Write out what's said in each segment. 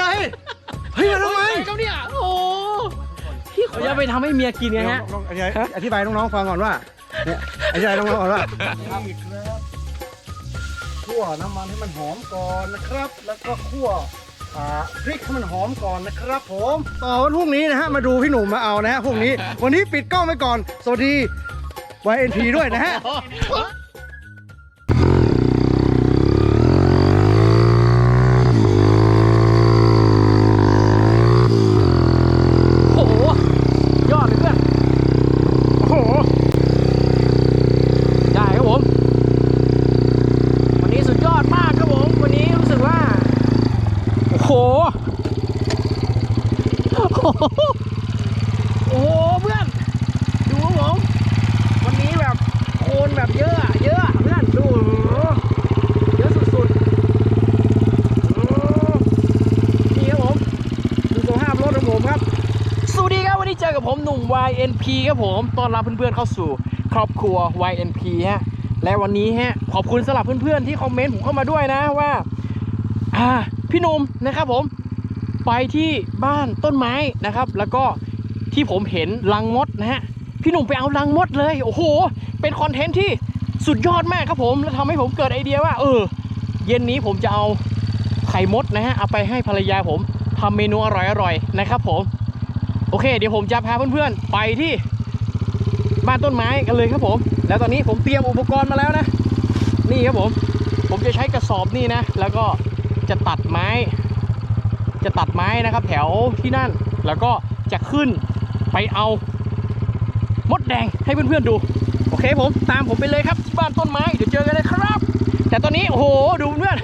เลยเฮ้ยมาทำไมเขาเนี่ยโอ้พี่ขออย่าไปทำให้เมียกินไงฮะน้องๆอธิบายอธิบายน้องๆฟังก่อนว่าเนี่ยอธิบายน้องๆก่อนว่านี่ครับคั่วน้ำมันให้มันหอมก่อนนะครับ แล้วก็คั่วอ่าพริกให้มันหอมก่อนนะครับ ผมต่อวันพรุ่งนี้นะฮะมาดูพี่หนุ่มมาเอานะฮะพรุ่งนี้ วันนี้ปิดกล้องไปก่อน สวัสดี YNP ด้วยนะฮะโอ้โหยอดเลยเพื่อนโอ้โหได้ครับผม วันนี้สุดยอดมากครับผม วันนี้รู้สึกว่า โอ้โห โอ้โหโอ้โหเพื่อน ดูครับผม วันนี้แบบโคลนแบบเยอะอะเยอะอะเพื่อนดูโอ้โหเยอะสุดๆโอ้นี่ครับผม ดูสภาพรถของผมครับ สวัสดีครับวันนี้เจอกับผมห นุ่ม YNP ครับผม ต้อนรับเพื่อนๆเข้าสู่ครอบครัว YNP ฮะ และวันนี้ฮะ ขอบคุณสำหรับเพื่อนๆที่คอมเมนต์ผมเข้ามาด้วยนะว่า อ่า พี่นุ่มนะครับผม ไปที่บ้านต้นไม้นะครับ แล้วก็ที่ผมเห็นลังมดนะฮะ พี่หนุ่มไปเอาลังมดเลย โอ้โห เป็นคอนเทนต์ที่สุดยอดมากครับผม แล้วทำให้ผมเกิดไอเดียว่า เออ เย็นนี้ผมจะเอาไข่มดนะฮะ เอาไปให้ภรรยาผมทำเมนูอร่อยๆนะครับผม โอเค เดี๋ยวผมจะพาเพื่อนๆไปที่บ้านต้นไม้กันเลยครับผม แล้วตอนนี้ผมเตรียมอุปกรณ์มาแล้วนะ นี่ครับผม ผมจะใช้กระสอบนี่นะ แล้วก็จะตัดไม้ จะตัดไม้นะครับ แถวที่นั่น แล้วก็จะขึ้นไปเอามดแดงให้เพื่อนๆดู โอเคผม ตามผมไปเลยครับที่บ้านต้นไม้ เดี๋ยวเจอกันเลยครับ แต่ตอนนี้โอ้โห ดูเพื่อน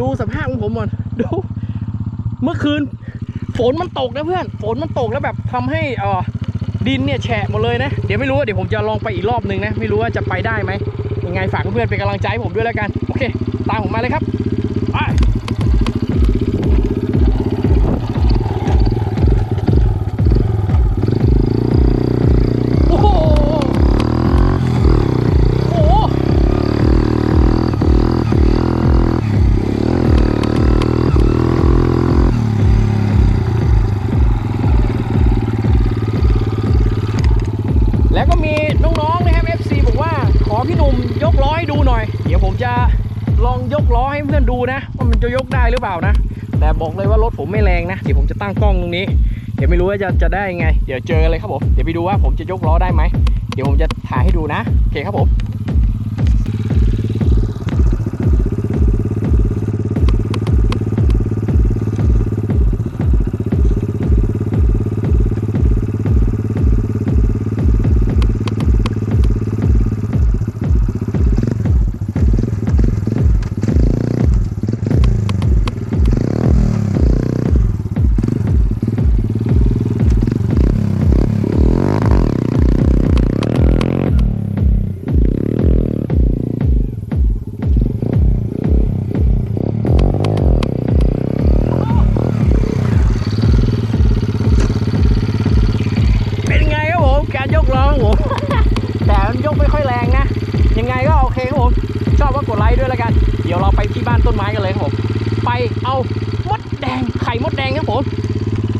ดูสภาพของผมก่อน ดู เมื่อคืน ฝนมันตกนะเพื่อน ฝนมันตกแล้วแบบทำให้อ่อดินเนี่ยแฉะหมดเลยนะ เดี๋ยวไม่รู้ว่าเดี๋ยวผมจะลองไปอีกรอบหนึ่งนะ ไม่รู้ว่าจะไปได้ไหมยังไงฝากเพื่อนเป็นกำลังใจให้ผมด้วยแล้วกัน โอเค ตามผมมาเลยครับ ไป โอ้โห โอ้โห แล้วก็มีน้องๆนะครับ FC บอกว่าขอพี่หนุ่มยก ล้อให้ดูหน่อย เดี๋ยวผมจะลองยกล้อให้เพื่อนดูนะว่ามันจะยกได้หรือเปล่านะ แต่บอกเลยว่ารถผมไม่แรงนะ เดี๋ยวผมจะตั้งกล้องตรงนี้ เดี๋ยวไม่รู้ว่าจะจะได้ยังไง เดี๋ยวเจอเลยครับผม เดี๋ยวไปดูว่าผมจะยกล้อได้ไหม เดี๋ยวผมจะถ่ายให้ดูนะ โอเคครับผม ล้อของผม แต่มันยกไม่ค่อยแรงนะ ยังไงก็โอเคครับผม ชอบก็กดไลค์ด้วยแล้วกัน เดี๋ยวเราไปที่บ้านต้นไม้กันเลยครับผม ไปเอามดแดงไข่มดแดงครับผม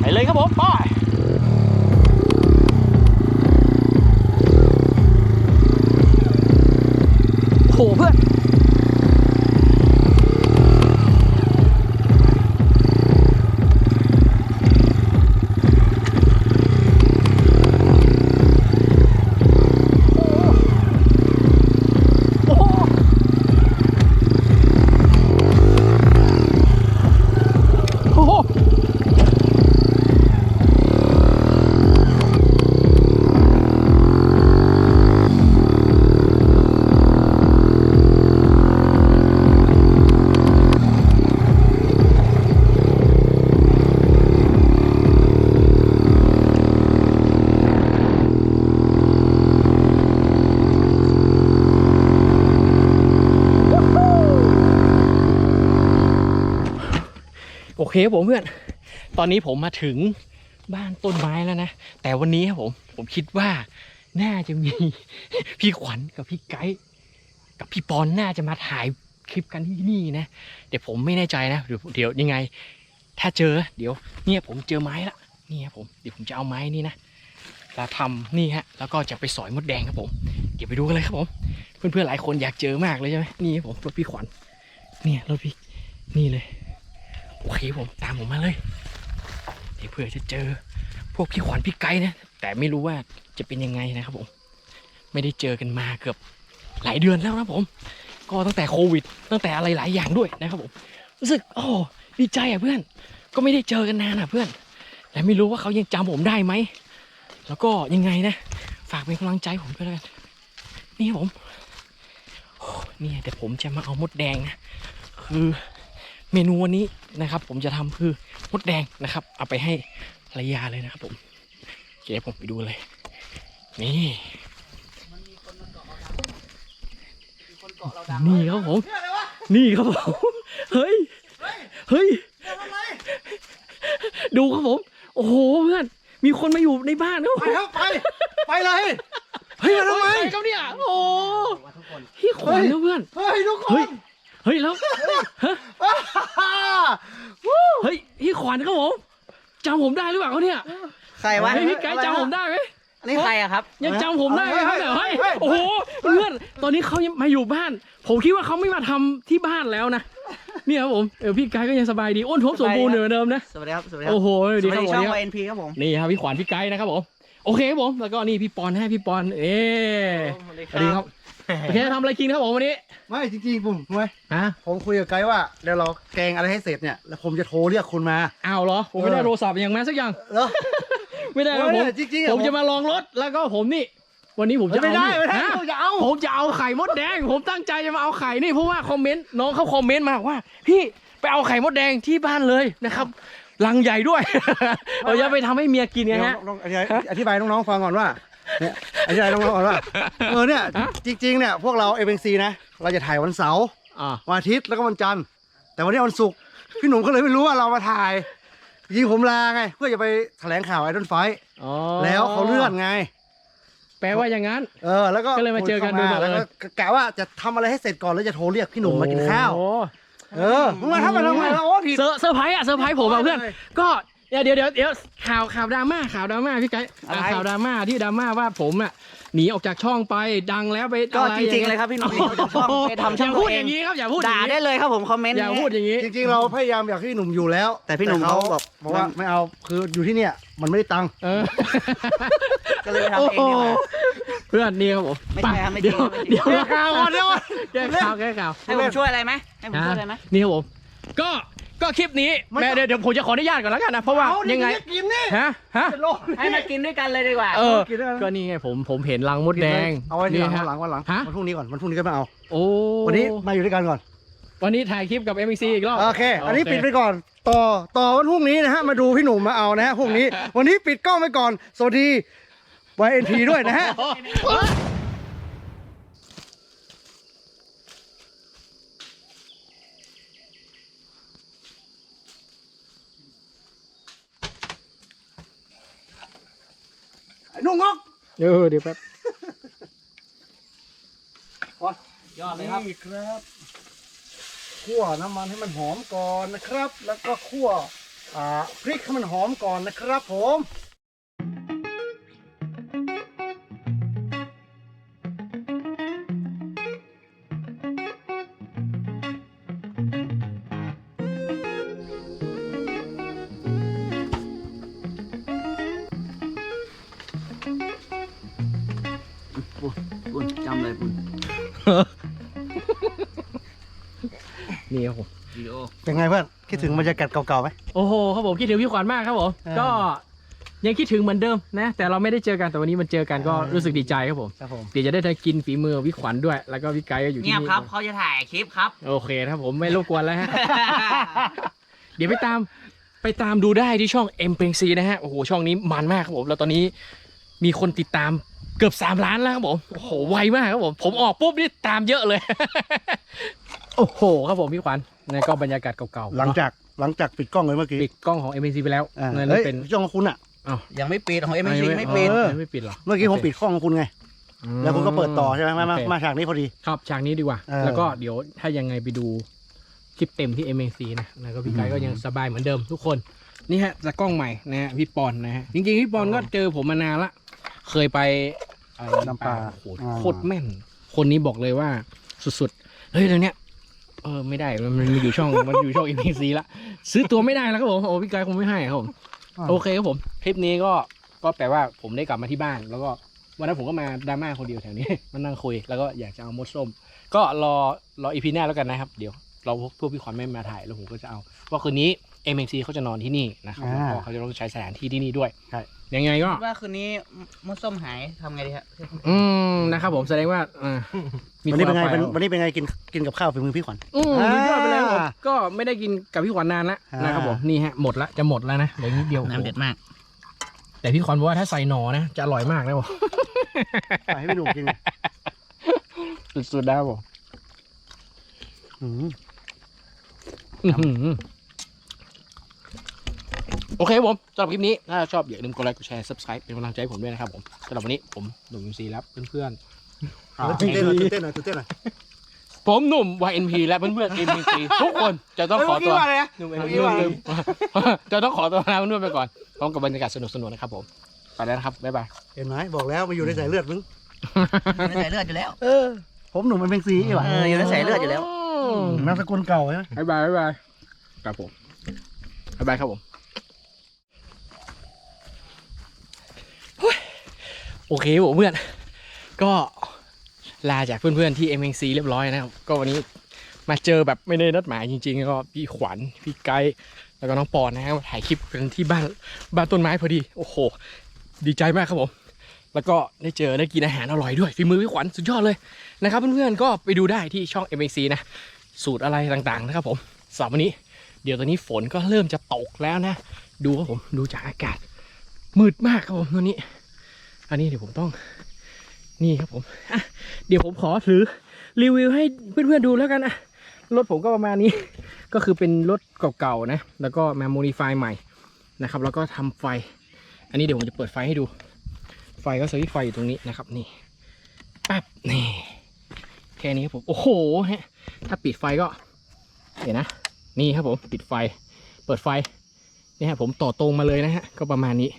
ไปเลยครับผมไปโหเพื่อน เคผมเพื่อน ตอนนี้ผมมาถึงบ้านต้นไม้แล้วนะ แต่วันนี้ครับผม ผมคิดว่า น่าจะมีพี่ขวัญกับพี่ไกด์กับพี่ปอนน่าจะมาถ่ายคลิปกันที่นี่นะ เดี๋ยวผมไม่แน่ใจนะ เดี๋ยวเดี๋ยวยังไง ถ้าเจอ เดี๋ยว เนี่ยผมเจอไม้ละนี่ครับผม เดี๋ยวผมจะเอาไม้นี่นะแล้วทำนี่ฮะ แล้วก็จะไปสอยมดแดงครับผม เดี๋ยวไปดูกันเลยครับผม เพื่อนๆหลายคนอยากเจอมากเลยใช่ไหมนี่ครับผมรถพี่ขวัญ เนี่ยรถพี่ นี่เลย โอเคผมตามผมมาเลยเดี๋ยวเพื่อจะเจอพวกพี่ขวัญพี่ไก่นะ แต่ไม่รู้ว่าจะเป็นยังไงนะครับผม ไม่ได้เจอกันมาเกือบหลายเดือนแล้วนะผม ก็ตั้งแต่โควิด ตั้งแต่อะไรหลายอย่างด้วยนะครับผม รู้สึกโอ้ดีใจอะเพื่อน ก็ไม่ได้เจอกันนานอะเพื่อนและไม่รู้ว่าเขายังจำผมได้ไหม แล้วก็ยังไงนะ ฝากเป็นกำลังใจผมก็แล้วกัน นี่ครับผมนี่แต่ผมจะมาเอามดแดงนะ คือ เมนูวันนี้นะครับ ผมจะทำคือมดแดงนะครับ เอาไปให้ภรรยาเลยนะครับ ผมโอเคผมไปดูเลย นี่นี่ครับผมนี่ครับผมเฮ้ยเฮ้ยดูครับผม โอ้โหเพื่อนมีคนมาอยู่ในบ้านแล้วไปครับไปไปเลยเฮ้ยมาทำไมใครครับเนี่ยโอ้พี่ขวัญนะเพื่อนเฮ้ยทุกคเฮ้ยนเฮ้ยแล้วฮะฮ่าเฮ้ยพี่ขวัญครับผมจำผมได้หรือเปล่าเขาเนี่ยใครวะเฮ้ยพี่ไกด์จำผมได้ไหม อันนี้ใครอะครับ ยังจำผมได้ไหมครับเนี่ยเฮ้ยโอ้โหเพื่อนตอนนี้เขายังมาอยู่บ้าน ผมคิดว่าเขาไม่มาทำที่บ้านแล้วนะเนี่ยครับผมเออพี่ไกด์ก็ยังสบายดีอ้วนท้วมสมบูรณ์เหมือนเดิมนะสวัสดีครับ สวัสดีครัโอ้โหสดีวัสครับดีผมช่องดีครับ YNP ครับผมนี่ครับพี่ขวัญพี่ไกด์นะครับผมโอเคครับผมแล้วก็นี่พี่ปอนให้พี่ปอนเอ๊สวัสดีครับโอเคทำอะไรกินครับผมวันนี้ ไม่จริงๆผมรู้ไหมฮะผมคุยกับไกด์ว่าเดี๋ยวเราแกงอะไรให้เสร็จเนี่ยแล้วผมจะโทรเรียกคุณมา อ้าวเหรอ ผมไม่ได้เออโทรศัพท์อย่างมาสักอย่าง เหรอ ไม่ได้ครับโอ้ผยมจริงๆอะผมจะมาลองรถแล้วก็ผมนี่ วันนี้ผมจะไม่เอาได้นี่ไม่ได้ฮะผมจะเอา ผมจะเอาไข่มดแดง ผมตั้งใจจะมาเอาไข่นี่เพราะว่าคอมเมนต์น้องเขาคอมเมนต์มาว่า พี่ไปเอาไข่มดแดงที่บ้านเลยนะครับลังใหญ่ด้วยเราจะไปทำให้เมียกินไงเดี๋ยวฮะ ลองอธิบายอธิบายน้องๆฟังก่อนว่าเนี่ยอธิบายน้องๆก่อนว่าเออเนี่ยฮะจริงๆเนี่ยพวกเราเอเนซีนะ เราจะถ่ายวันเสาร์อ่าวันอาทิตย์แล้วก็วันจันทร์ แต่วันนี้วันศุกร์พี่หนุ่มก็เลยไม่รู้ว่าเรามาถ่ายยิงผมลาไง เพื่อจะไปแถลงข่าวไอดอนไฟอ๋อแล้วเขาเลื่อนไง แปลว่าอย่างนั้น เออ แล้วก็ก็เลยมาเจอกันโดยบังเอิญ แล้วก็กะว่าจะทำอะไรให้เสร็จก่อนแล้วจะโทรเรียกพี่หนุ่มมากินข้าว โอ้เออมึงมาทำอะไรทำไมวะโอ้ผิด เซอร์เซอร์ไพรส์อะเซอร์ไพรส์ผมอะเพื่อนเลยก็เดี๋ยวเดี๋ยวเดี๋ยวเดี๋ยวข่าวข่าวดราม่าข่าวดราม่าพี่ไก่อะไร ข่าวดราม่าที่ดราม่าว่าผมอะหนีออกจากช่องไปดังแล้วไปก็อะไรจริงๆเลยครับพี่หนุ่มช่องไปทำช่องอย่าพูดตัวเอองย่างนี้ครับอย่าพูดอด่าย่างได้นี้เลยครับผมคอมเมนต์อย่าพูดอย่างนี้ จริงๆ เราพยายามอยากให้พี่หนุ่มอยู่แล้วแต่พี่หนุ่มเขาบอกบอกว่าไม่เอาคืออยู่ที่เนี่ยมันไม่ได้ตังค์เออก็เลยไปทำเองดีกว่า เพื่อนนี่ครับผมไม่ใช่ครับไม่จริเดี๋งยวไม่จริง เดี๋ยวแก้ข่าวก่อนเดี๋ยวก่อนแก้ข่าวแก้ข่าวให้ผมช่วยอะไรไหมให้ผมช่วยอะไรไหม นี่ครับผมก็ ก็คลิปนี้ไม่แม่ต้องเดี๋ยวเดี๋ยวผมจะขออนุญาตก่อนแล้วกันนะเพราะว่าเอานี่ยังไงจะกินนี่ฮะฮะจะโลกให้มากินด้วยกันเลยดีกว่าเออกินด้วยกันก็นี่ไงผมผมเห็นรังมดแดงเอาไว้ทีหลังฮะวันหลังวันหลังฮะวันพรุ่งนี้ก่อนวันพรุ่งนี้ก็ไม่เอาโอ้วันนี้มาอยู่ด้วยกันก่อน วันนี้ถ่ายคลิปกับ m อ c อีกรอบโอเค อันนี้ปิดไปก่อนต่อต่อวันพรุ่งนี้นะฮะมาดูพี่หนุ่มมาเอานะฮะพรุ่งนี้ วันนี้ปิดกล้องไปก่อน สวัสดี YNP ด้วยนะฮะ นุ่งงอกเออเดี๋ยวแป๊บยอดเลยครับนี่ครับคั่วน้ำมันให้มันหอมก่อนนะครับ แล้วก็คั่วอ่าพริกให้มันหอมก่อนนะครับ ผม ปุณจำเลยปุณนี่ครับผมวิดีโอเป็นไงเพื่อนคิดถึงบรรยากาศเก่าๆไหม โอ้โหครับผมคิดถึงพี่ขวัญมากครับผมเออก็ยังคิดถึงเหมือนเดิมนะแต่เราไม่ได้เจอกันแต่วันนี้มันเจอกันก็เออรู้สึกดีใจครับผมครับผม เดี๋ยวจะได้ได้กินฝีมือพี่ขวัญด้วย แล้วก็พี่ไกด์ก็อยู่ที่เงียบนี่ครับเขาจะถ่ายคลิปครับ โอเคครับผมไม่รบกวนแล้วฮะ เดี๋ยวไปตามไปตามดูได้ที่ช่อง M p ซีนะฮะ โอ้โห ช่องนี้มันมากครับผม แล้วตอนนี้มีคนติดตาม เกือบ3ล้านแล้วครับผมโอ้โหไวมากครับผม ผมออกปุ๊บนี่ตามเยอะเลย โอ้โหครับผมพี่ขวัญนี่ก็บรรยากาศเก่าๆหลังจากหลังจากปิดกล้องเลยเมื่อกี้ปิดกล้องของ m อ c ไปแล้วอ่านั่นเฮ้ยเป็นช่องของคุณอะอ้าวยังไม่ปิดของเอ็มซีไม่เอปิดอเออ ไม่ปิดเหรอเมื่อกี้ผมปิดกล้องของคุณไง แล้วคุณก็เปิดต่อใช่ไหมมามาโอเค มาฉากนี้พอดี ครับฉากนี้ดีกว่า เออ แล้วก็เดี๋ยวถ้ายังไงไปดูคลิปเต็มที่ MAC นะแล้วก็พี่ไกด์ก็ยังสบายเหมือนเดิมทุกคน นี่ฮะจากกล้องใหม่นะฮะพี่ปอนนะฮะจริงๆพี่ปอนก็เจอผมมานานละ เคยไปเอ่อลำปางโอ้โหอ่าโคตรแม่น คนนี้บอกเลยว่าสุดๆ เฮ้ยเดี๋ยวเนี้ยเออไม่ได้มันมันอยู่ช่องมันอยู่ช่อง MAC ละซื้อตัวไม่ได้แล้วครับผมโอ้พี่ไกด์คงไม่ให้ครับผมโอเคครับผมคลิปนี้ก็ก็แปลว่าผมได้กลับมาที่บ้าน แล้วก็วันนั้นผมก็มาดราม่าคนเดียวแถวนี้มานั่งคุยแล้วก็อยากจะเอามดส้ม ก็รอรออีพีหน้าแล้วกันนะครับ เดี๋ยวเราพวกพี่ขวัญไม่มาถ่ายแล้วผมก็จะเอาว่าคืนนี้ MMC เขาจะนอนที่นี่นะครับแล้วก็เขาจะต้องใช้สถานที่ที่นี่ด้วยใช่ ยังไงก็ ว่าคืนนี้มดส้มหายทำไงดีครับอืมนะครับผมแสดงว่าอ่ามีวันนี้เป็นไงคเป็นอาปวันนี้เป็นไงกินกินกับข้าวฝีมือพี่ขวัญ อืมสุดยอดไปแล้วผมอ่าก็ไม่ได้กินกับพี่ขวัญนานละอ่าน นะครับผมนี่ฮะหมดละจะหมดแล้วนะเหลือนิดเดียวน้ำเด็ดมาก แต่พี่ขวัญบอกว่าถ้าใส่หนอนะจะอร่อยมากนะผมไปให้พี่หนุ่มกินสุดๆแล้วผมอืมอื้อหือ โอเคครับผมสำหรับคลิปนี้ ถ้าชอบอย่าลืมกดไลค์กดแชร์ subscribe เป็นกำลังใจให้ผมด้วยนะครับผมสำหรับวันนี้ผมหนุ่มยูซีและเพื่อนๆอ่า ตื่นเต้นหน่อยตื่นเต้นหน่อยตื่นเต้นหน่อยผมหนุ่ม YNP และเพื่อนๆ MPC ทุกคนจะต้องขอตัวหนุ่ม NP ลืมจะต้องขอตัวลาเพื่อนๆไปก่อนพร้อมกับบรรยากาศสนุกๆนะครับผมไปแล้วนะครับ บ๊ายบาย เห็นไหมบอกแล้วมาอยู่ในสายเลือดมึงไม่ใส่เลือดอยู่แล้ว เออ ผมหนุ่มมันเป็นสีว่ะเอออยู่ในสายเลือดอยู่แล้วนามสกุลเก่าใช่ไหมบ๊ายบายบ๊ายบายครับผมบ๊ายบายครับผม โอเคผมเพื่อน ก็ลาจากเพื่อนๆที่ MNC เรียบร้อยนะครับ ก็วันนี้มาเจอแบบไม่ได้นัดหมายจริงๆ ก็พี่ขวัญพี่ไกด์แล้วก็น้องปอนนะครับถ่ายคลิปกันที่บ้านบ้านต้นไม้พอดี โอ้โห ดีใจมากครับผม แล้วก็ได้เจอได้กินอาหารอร่อยด้วยฝีมือพี่ขวัญสุดยอดเลยนะครับเพื่อนๆก็ไปดูได้ที่ช่อง MNC นะ สูตรอะไรต่างๆนะครับผมสำหรับวันนี้ เดี๋ยวตอนนี้ฝนก็เริ่มจะตกแล้วนะ ดูครับผมดูจากอากาศมืดมากครับผมตอนนี้ อันนี้เดี๋ยวผมต้องนี่ครับผมอะเดี๋ยวผมขอถือรีวิวให้เพื่อนๆดูแล้วกันนะรถผมก็ประมาณนี้ ก็คือเป็นรถเก่าๆนะ แล้วก็มาโมดิฟายใหม่นะครับ แล้วก็ทำไฟ อันนี้เดี๋ยวผมจะเปิดไฟให้ดู ไฟก็สวิตไฟอยู่ตรงนี้นะครับ นี่ปั๊บนี่แค่นี้ครับผมโอ้โหฮะถ้าปิดไฟก็เดี๋ยวนะ นี่ครับผมปิดไฟ เปิดไฟนี่ฮะผมต่อตรงมาเลยนะฮะก็ประมาณนี้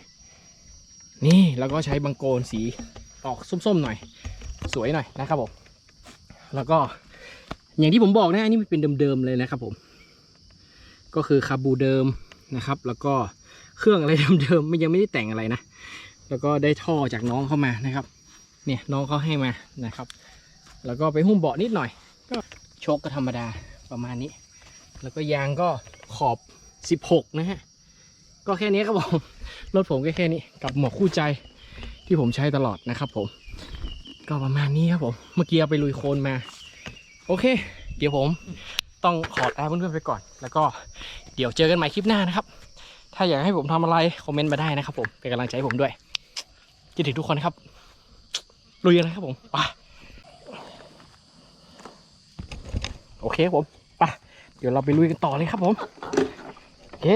นี่แล้วก็ใช้บังโกนสีออกส้มๆหน่อย สวยหน่อยนะครับผมแล้วก็อย่างที่ผมบอกนะอันนี้มันเป็นเดิมๆเลยนะครับผม ก็คือคาบูเดิมนะครับ แล้วก็เครื่องอะไรเดิมๆไม่ยังไม่ได้แต่งอะไรนะ แล้วก็ได้ท่อจากน้องเข้ามานะครับ เนี่ยน้องเขาให้มานะครับ แล้วก็ไปหุ้มเบาะนิดหน่อย ก็โชคก็ธรรมดาประมาณนี้ แล้วก็ยางก็ขอบ 16 นะฮะ ก็แค่นี้ครับผม รถผมก็แค่นี้ กับหมวกคู่ใจที่ผมใช้ตลอดนะครับผม ก็ประมาณนี้ครับผม เมื่อกี้เอาไปลุยโคลนมา โอเค เดี๋ยวผมต้องขอลาเพื่อนๆไปก่อน แล้วก็เดี๋ยวเจอกันใหม่คลิปหน้านะครับ ถ้าอยากให้ผมทำอะไร คอมเมนต์มาได้นะครับผม เป็นกำลังใจให้ผมด้วยคิดถึงทุกคนครับ ลุยกันนะครับผมไปโอเคผมไปเดี๋ยวเราไปลุยกันต่อเลยครับผม โอเค